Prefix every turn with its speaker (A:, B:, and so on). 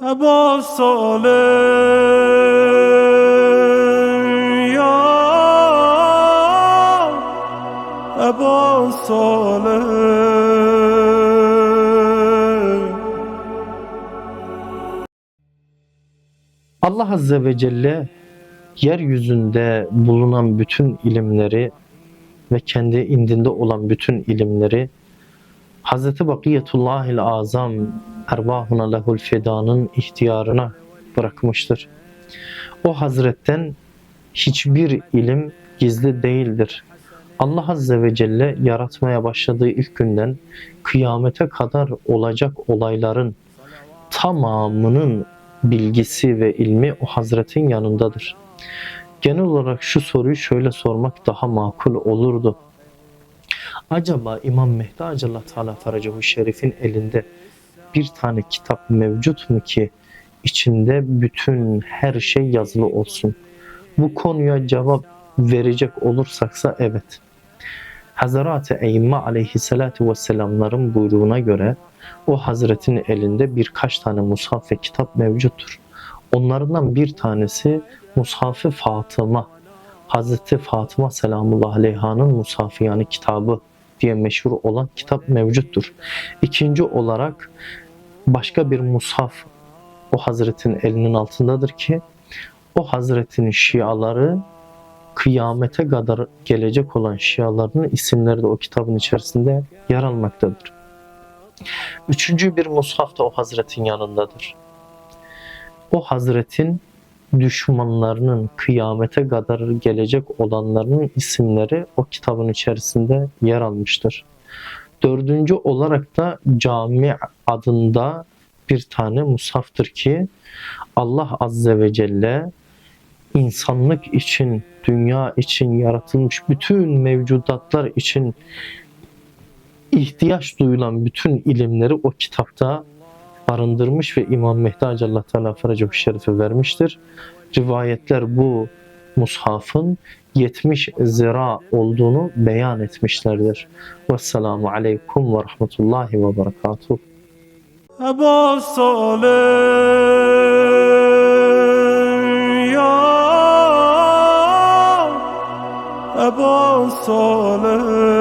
A: Eba Salih ya Eba Salih
B: Allah Azze ve Celle yeryüzünde bulunan bütün ilimleri ve kendi indinde olan bütün ilimleri Hz. Bakiyetullahil Azam Erbahuna lehul fidanın ihtiyarına bırakmıştır. O Hazretten hiçbir ilim gizli değildir. Allah Azze ve Celle yaratmaya başladığı ilk günden kıyamete kadar olacak olayların tamamının bilgisi ve ilmi o Hazretin yanındadır. Genel olarak şu soruyu şöyle sormak daha makul olurdu. Acaba İmam Mehdi Acellah Teala Feracahu Şerif'in elinde bir tane kitap mevcut mu ki içinde bütün her şey yazılı olsun? Bu konuya cevap verecek olursaksa evet. Hazreti Eyyimme aleyhissalatu vesselamların buyruğuna göre o hazretin elinde birkaç tane mushaf ve kitap mevcuttur. Onlardan bir tanesi Mushaf-ı Fatıma. Hazreti Fatıma selamullah aleyhanın mushafı yani kitabı diye meşhur olan kitap mevcuttur. İkinci olarak başka bir mushaf o hazretin elinin altındadır ki o hazretin şiaları kıyamete kadar gelecek olan şiaların isimleri de o kitabın içerisinde yer almaktadır. Üçüncü bir mushaf da o hazretin yanındadır. O hazretin düşmanlarının kıyamete kadar gelecek olanların isimleri o kitabın içerisinde yer almıştır. Dördüncü olarak da cami adında bir tane mushaftır ki Allah Azze ve Celle insanlık için, dünya için yaratılmış bütün mevcudatlar için ihtiyaç duyulan bütün ilimleri o kitapta barındırmış ve İmam Mehdi Allah Teala Feracahu Şerif'e vermiştir. Rivayetler bu mushafın 70 zira olduğunu beyan etmişlerdir. Vesselamu aleykum ve rahmetullahi ve berekatuhu.
A: Eba Salih ya Eba Salih